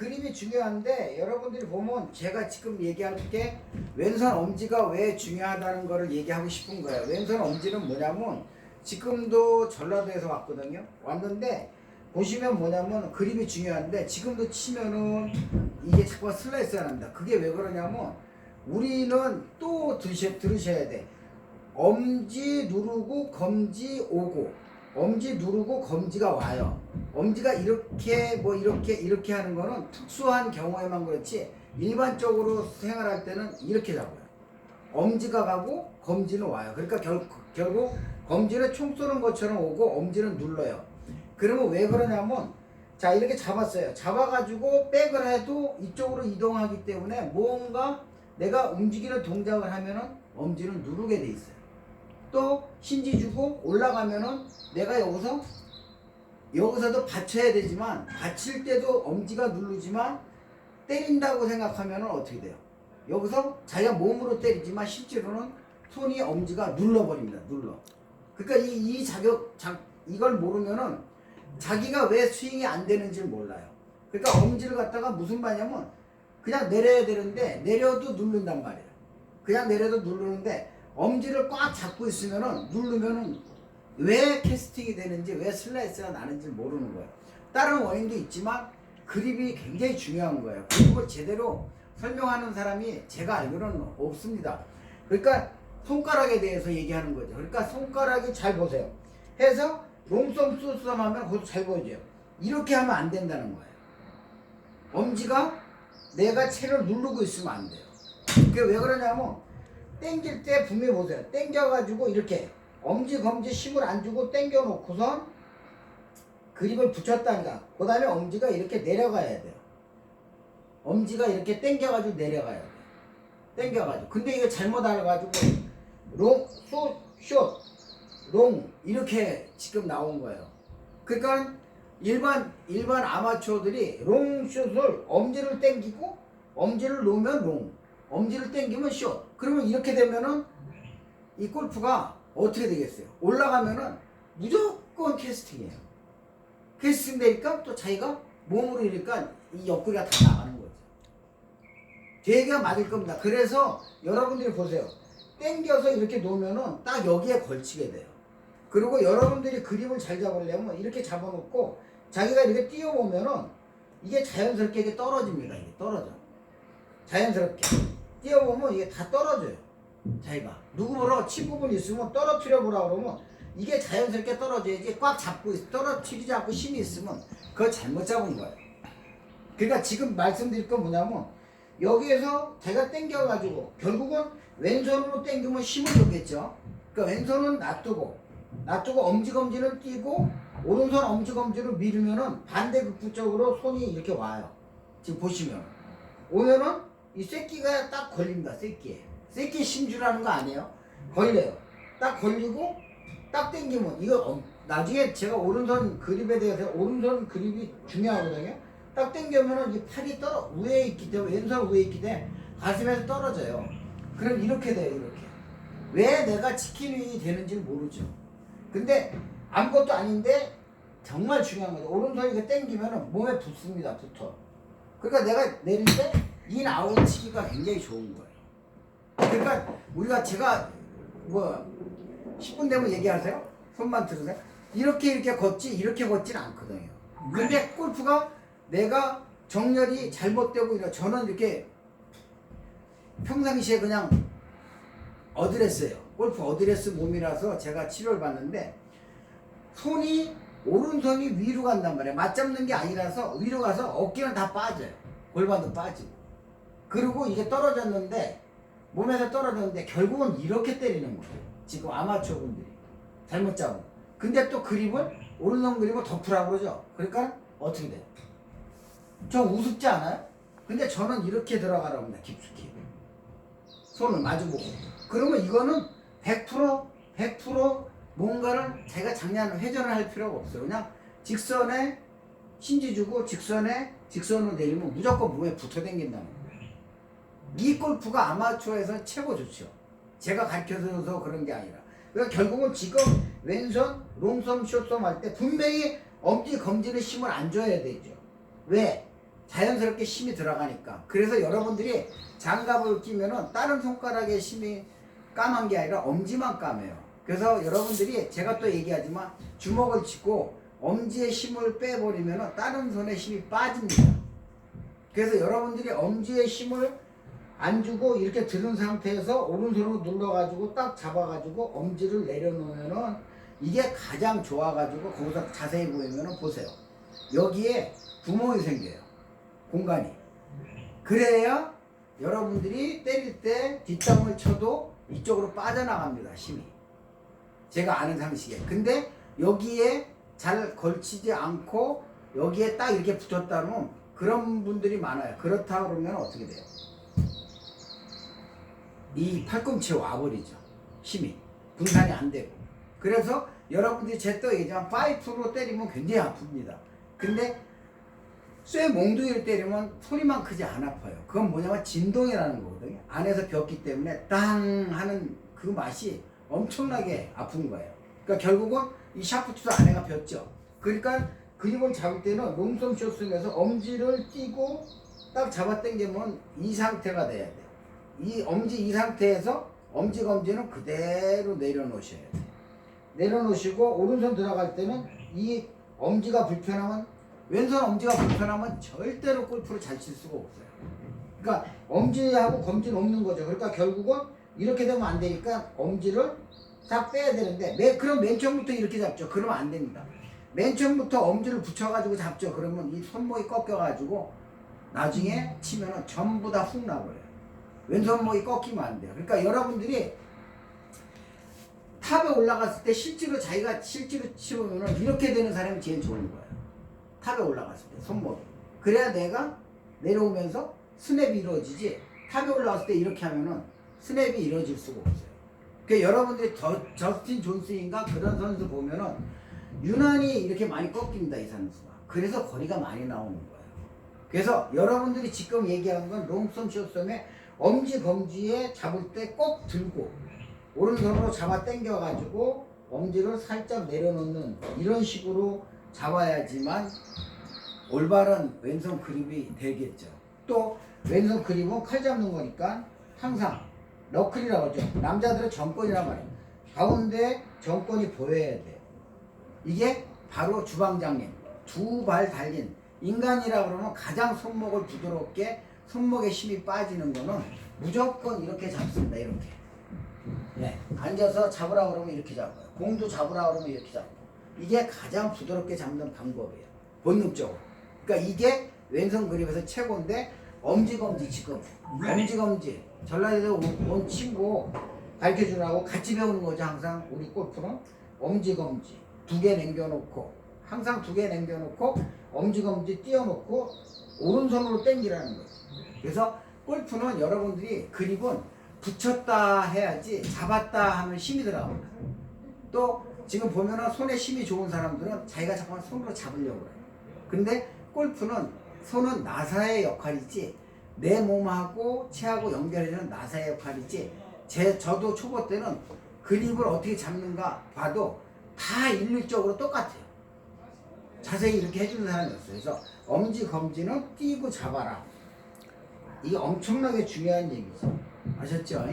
그림이 중요한데 여러분들이 보면 제가 지금 얘기할 게 왼손 엄지가 왜 중요하다는 거를 얘기하고 싶은 거예요. 왼손 엄지는 뭐냐면 지금도 전라도에서 왔거든요. 왔는데 보시면 뭐냐면 그림이 중요한데 지금도 치면은 이게 자꾸 슬라이스가 납니다. 그게 왜 그러냐면 우리는 또 들으셔, 들으셔야 돼. 엄지 누르고 검지 오고 엄지 누르고 검지가 와요. 엄지가 이렇게 뭐 이렇게 이렇게 하는 거는 특수한 경우에만 그렇지 일반적으로 생활할 때는 이렇게 잡아요. 엄지가 가고 검지는 와요. 그러니까 결, 결국 검지는 총 쏘는 것처럼 오고 엄지는 눌러요. 그러면 왜 그러냐면 자 이렇게 잡았어요. 잡아가지고 백을 해도 이쪽으로 이동하기 때문에 뭔가 내가 움직이는 동작을 하면은 엄지는 누르게 돼 있어요. 또 힌지 주고 올라가면은 내가 여기서 여기서도 받쳐야 되지만 받칠 때도 엄지가 누르지만 때린다고 생각하면은 어떻게 돼요? 여기서 자기가 몸으로 때리지만 실제로는 손이 엄지가 눌러버립니다. 눌러. 그러니까 이, 이 자격 자, 이걸 모르면은 자기가 왜 스윙이 안 되는지 몰라요. 그러니까 엄지를 갖다가 무슨 말이냐면 그냥 내려야 되는데 내려도 누른단 말이에요. 그냥 내려도 누르는데 엄지를 꽉 잡고 있으면은 누르면은 왜 캐스팅이 되는지 왜 슬라이스가 나는지 모르는 거예요. 다른 원인도 있지만 그립이 굉장히 중요한 거예요. 그립을 제대로 설명하는 사람이 제가 알기로는 없습니다. 그러니까 손가락에 대해서 얘기하는 거죠. 그러니까 손가락이 잘 보세요. 해서 롱썸 쏘썸 하면 그것도 잘 보여줘요. 이렇게 하면 안 된다는 거예요. 엄지가 내가 채를 누르고 있으면 안 돼요. 그게 왜 그러냐면 땡길 때 분명히 보세요. 땡겨가지고 이렇게 엄지 검지 힘을 안 주고 땡겨 놓고선 그립을 붙였다니까. 그 다음에 엄지가 이렇게 내려가야 돼요. 엄지가 이렇게 땡겨가지고 내려가야 돼요. 땡겨가지고. 근데 이거 잘못 알아가지고 롱, 숏, 숏, 롱 이렇게 지금 나온 거예요. 그러니까 일반 일반 아마추어들이 롱 숏을 엄지를 땡기고 엄지를 놓으면 롱, 엄지를 땡기면 숏. 그러면 이렇게 되면은 이 골프가 어떻게 되겠어요? 올라가면은 무조건 캐스팅이에요. 캐스팅 되니까 또 자기가 몸으로 이니까 이 옆구리가 다 나가는 거죠. 되게 맞을 겁니다. 그래서 여러분들이 보세요. 땡겨서 이렇게 놓으면은 딱 여기에 걸치게 돼요. 그리고 여러분들이 그림을 잘 잡으려면 이렇게 잡아놓고 자기가 이렇게 띄워보면은 이게 자연스럽게 이게 떨어집니다. 이게 떨어져. 자연스럽게. 띄워보면 이게 다 떨어져요. 자기가. 누구 보러 친구분 있으면 떨어뜨려 보라 그러면 이게 자연스럽게 떨어져야지 꽉 잡고 있, 떨어뜨리지 않고 힘이 있으면 그거 잘못 잡은 거예요. 그러니까 지금 말씀드릴 건 뭐냐면 여기에서 제가 당겨가지고 결국은 왼손으로 당기면 힘을 주겠죠. 그러니까 왼손은 놔두고 놔두고 엄지검지를 띄고 오른손 엄지검지를 밀으면은 반대 극부 쪽으로 손이 이렇게 와요. 지금 보시면 오면은 이 새끼가 딱 걸립니다. 새끼에 새끼 심주라는 거 아니에요? 걸려요. 딱 걸리고 딱 당기면 이거 엄- 나중에 제가 오른손 그립에 대해서 오른손 그립이 중요하거든요. 딱 당겨면은 이 팔이 떨어 위에 있기 때문에 왼손 위에 있기 때문에 가슴에서 떨어져요. 그럼 이렇게 돼요. 이렇게 왜 내가 치킨이 되는지 모르죠. 근데 아무것도 아닌데 정말 중요한 거죠. 오른손이 이렇게 당기면은 몸에 붙습니다. 붙어. 그러니까 내가 내릴 때 인아웃 치기가 굉장히 좋은 거예요. 그러니까 우리가 제가 뭐 10분 되면 얘기하세요. 손만 들으세요. 이렇게 이렇게 걷지 이렇게 걷지는 않거든요. 근데 골프가 내가 정렬이 잘못되고 이래 저는 이렇게 평상시에 그냥 어드레스예요. 골프 어드레스 몸이라서 제가 치료를 받는데 손이 오른손이 위로 간단 말이에요. 맞잡는 게 아니라서 위로 가서 어깨는 다 빠져요. 골반도 빠지고. 그리고 이게 떨어졌는데 몸에서 떨어졌는데 결국은 이렇게 때리는 거예요. 지금 아마추어 분들이 잘못 잡고. 근데 또 그립을 오른손 그립을 덮으라고 그러죠. 그러니까 어떻게 돼요? 좀 우습지 않아요? 근데 저는 이렇게 들어가라고 합니다. 깊숙이. 손을 마주보고. 그러면 이거는 100% 100% 뭔가를 제가 장난 회전을 할 필요가 없어요. 그냥 직선에 신지 주고 직선에 직선으로 내리면 무조건 몸에 붙어 댕긴다는 거예요. 이 골프가 아마추어에서 최고 좋죠. 제가 가르쳐줘서 그런 게 아니라. 그러니까 결국은 지금 왼손, 롱섬, 숏섬 할 때 분명히 엄지, 검지는 힘을 안 줘야 되죠. 왜? 자연스럽게 힘이 들어가니까. 그래서 여러분들이 장갑을 끼면은 다른 손가락에 힘이 까만 게 아니라 엄지만 까매요. 그래서 여러분들이 제가 또 얘기하지만 주먹을 쥐고 엄지의 힘을 빼버리면은 다른 손에 힘이 빠집니다. 그래서 여러분들이 엄지의 힘을 안 주고 이렇게 들은 상태에서 오른손으로 눌러가지고 딱 잡아가지고 엄지를 내려놓으면은 이게 가장 좋아가지고 거기서 자세히 보이면은 보세요. 여기에 구멍이 생겨요. 공간이. 그래야 여러분들이 때릴 때 뒷땅을 쳐도 이쪽으로 빠져나갑니다. 힘이. 제가 아는 상식에. 근데 여기에 잘 걸치지 않고 여기에 딱 이렇게 붙었다면 그런 분들이 많아요. 그렇다 그러면 어떻게 돼요? 이 팔꿈치에 와버리죠. 힘이. 분산이 안 되고. 그래서 여러분들이 제또 얘기한 파이프로 때리면 굉장히 아픕니다. 근데 쇠 몽둥이를 때리면 소리만 크지 안 아파요. 그건 뭐냐면 진동이라는 거거든요. 안에서 벽기 때문에 땅 하는 그 맛이 엄청나게 아픈 거예요. 그러니까 결국은 이 샤프트도 안에가 벽죠. 그러니까 그립을 잡을 때는 롱손 쇼스에서 엄지를 띄고 딱 잡아 당기면 이 상태가 돼야 돼요. 이 엄지 이 상태에서 엄지 검지는 그대로 내려놓으셔야 돼요. 내려놓으시고 오른손 들어갈 때는 이 엄지가 불편하면 왼손 엄지가 불편하면 절대로 골프를 잘 칠 수가 없어요. 그러니까 엄지하고 검지는 없는 거죠. 그러니까 결국은 이렇게 되면 안 되니까 엄지를 딱 빼야 되는데 맨, 그럼 맨 처음부터 이렇게 잡죠. 그러면 안 됩니다. 맨 처음부터 엄지를 붙여가지고 잡죠. 그러면 이 손목이 꺾여가지고 나중에 치면은 전부 다 훅 나버려요. 왼손목이 꺾이면 안 돼요. 그러니까 여러분들이 탑에 올라갔을 때 실제로 자기가 실제로 치우면은 이렇게 되는 사람이 제일 좋은 거예요. 탑에 올라갔을 때 손목이. 그래야 내가 내려오면서 스냅이 이루어지지 탑에 올라갔을 때 이렇게 하면은 스냅이 이루어질 수가 없어요. 그 여러분들이 저, 저스틴 존스인가 그런 선수 보면은 유난히 이렇게 많이 꺾입니다 이 선수가. 그래서 거리가 많이 나오는 거예요. 그래서 여러분들이 지금 얘기하는 건 롱손 쇼썸에 엄지 검지에 잡을 때 꼭 들고 오른손으로 잡아 당겨가지고 엄지를 살짝 내려놓는 이런 식으로 잡아야지만 올바른 왼손 그립이 되겠죠. 또 왼손 그립은 칼 잡는 거니까 항상 너클이라고 하죠. 남자들은 정권이란 말이에요. 가운데 정권이 보여야 돼요. 이게 바로 주방장님 두 발 달린 인간이라 그러면 가장 손목을 부드럽게 손목에 힘이 빠지는 거는 무조건 이렇게 잡습니다. 이렇게. 네. 앉아서 잡으라 그러면 이렇게 잡아요. 공도 잡으라 그러면 이렇게 잡고. 이게 가장 부드럽게 잡는 방법이에요. 본능적으로. 그러니까 이게 왼손 그립에서 최고인데 엄지검지 지금 엄지검지 전라도에서 온- 온 친구 가르쳐주라고 같이 배우는 거죠 항상 우리 골프는 엄지검지 두 개 남겨놓고 항상 두 개 남겨놓고 엄지검지 띄워놓고 오른손으로 당기라는 거죠 그래서 골프는 여러분들이 그립은 붙였다 해야지 잡았다 하면 힘이 들어갑니다 또 지금 보면은 손에 힘이 좋은 사람들은 자기가 자꾸 손으로 잡으려고 그래요. 근데 골프는 손은 나사의 역할이지 내 몸하고 체하고 연결해주는 나사의 역할이지 제 저도 초보 때는 그립을 어떻게 잡는가 봐도 다 일률적으로 똑같아요. 자세히 이렇게 해주는 사람이 없어요. 그래서 엄지 검지는 띄고 잡아라. 이게 엄청나게 중요한 얘기죠. 아셨죠?